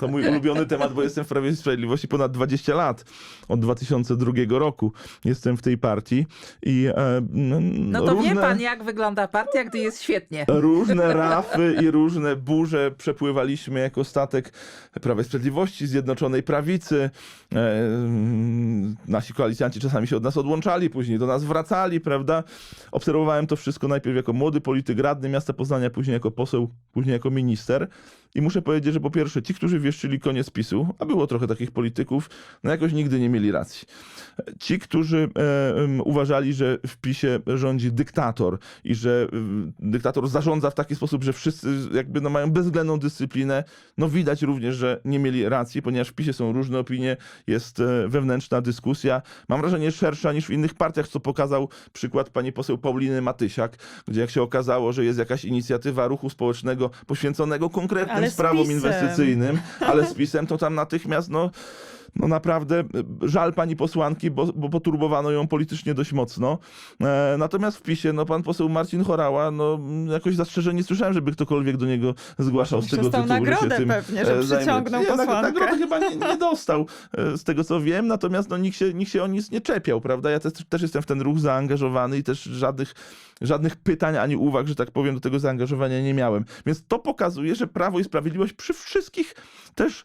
To mój ulubiony temat, bo jestem w Prawie i Sprawiedliwości ponad 20 lat. Od 2002 roku jestem w tej partii i e, No to wie pan, jak wygląda partia, gdy jest świetnie. Różne rafy i różne burze przepływaliśmy jako statek Prawa i Sprawiedliwości, Zjednoczonej Prawicy. E, nasi koalicjanci czasami się od nas odłączali, później do nas wracali, prawda? Obserwowałem to wszystko najpierw jako młody polityk radny miasta Poznania, później jako poseł, później jako minister. I muszę powiedzieć, że po pierwsze, ci, którzy wieszczyli koniec PiSu, a było trochę takich polityków, no jakoś nigdy nie mieli racji. Ci, którzy e, uważali, że w PiSie rządzi dyktator i że dyktator zarządza w taki sposób, że wszyscy jakby no, mają bezwzględną dyscyplinę, no widać również, że nie mieli racji, ponieważ w PiSie są różne opinie, jest e, wewnętrzna dyskusja. Mam wrażenie szersza niż w innych partiach, co pokazał przykład pani poseł Pauliny Matysiak, gdzie jak się okazało, że jest jakaś inicjatywa ruchu społecznego poświęconego konkretnym Ale z sprawom PiS-em. inwestycyjnym, ale z PiSem to tam natychmiast no no naprawdę y, żal pani posłanki, bo, bo poturbowano ją politycznie dość mocno. E, natomiast w PiSie, no pan poseł Marcin Chorała, no mm, jakoś zastrzeżeń nie słyszałem, żeby ktokolwiek do niego zgłaszał z tego Dostał tytułu, że nagrodę pewnie, że e, zajmuje. przyciągnął nie, posłankę. Nagrody chyba nie, nie dostał, e, z tego co wiem, natomiast no, nikt, się, nikt się o nic nie czepiał, prawda? Ja też, też jestem w ten ruch zaangażowany i też żadnych, żadnych pytań ani uwag, że tak powiem, do tego zaangażowania nie miałem. Więc to pokazuje, że Prawo i Sprawiedliwość przy wszystkich też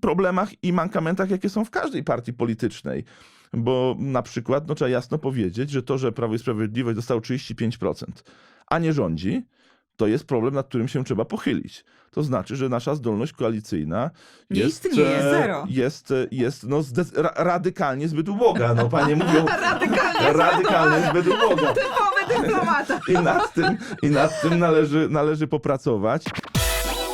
problemach i mankamentach, jakie są w każdej partii politycznej. Bo na przykład, no trzeba jasno powiedzieć, że to, że Prawo i Sprawiedliwość dostało 35%, a nie rządzi, to jest problem, nad którym się trzeba pochylić. To znaczy, że nasza zdolność koalicyjna Nie jest, istnieje, e, zero. jest, e, jest no, ra- radykalnie zbyt uboga. No, panie mówią, Radykalnie radykalnie zbyt uboga. Typowy dyplomata. I nad tym, i nad tym należy, należy popracować.